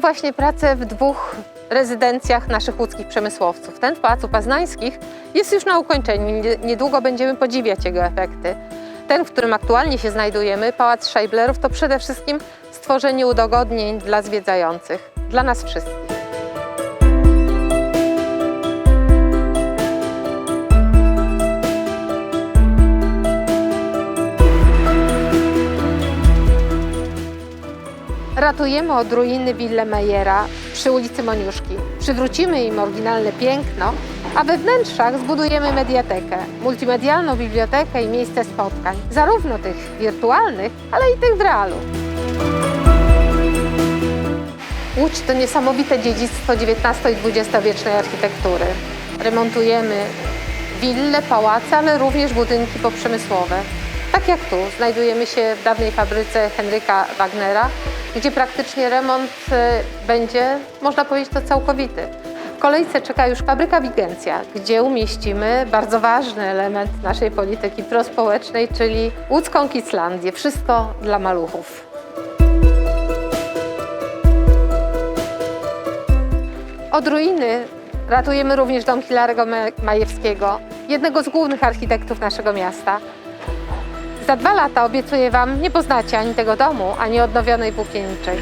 właśnie pracę w dwóch rezydencjach naszych łódzkich przemysłowców. Ten w Pałacu Poznańskich jest już na ukończeniu. Nie- Niedługo będziemy podziwiać jego efekty. Ten, w którym aktualnie się znajdujemy, Pałac Scheiblerów, to przede wszystkim stworzenie udogodnień dla zwiedzających, dla nas wszystkich. Ratujemy od ruiny Wille Mejera przy ulicy Moniuszki. Przywrócimy im oryginalne piękno, a we wnętrzach zbudujemy mediatekę, multimedialną bibliotekę i miejsce spotkań, zarówno tych wirtualnych, ale i tych w realu. Łódź to niesamowite dziedzictwo XIX i XX-wiecznej architektury. Remontujemy wille, pałace, ale również budynki poprzemysłowe. Tak jak tu, znajdujemy się w dawnej fabryce Henryka Wagnera, gdzie praktycznie remont e, będzie, można powiedzieć, to całkowity. W kolejce czeka już fabryka Wigencja, gdzie umieścimy bardzo ważny element naszej polityki prospołecznej, czyli łódzką Kiclandię. Wszystko dla maluchów. Od ruiny ratujemy również dom Hilarego Ma- Majewskiego, jednego z głównych architektów naszego miasta. Za dwa lata obiecuję Wam, nie poznacie ani tego domu, ani odnowionej Włókienniczej.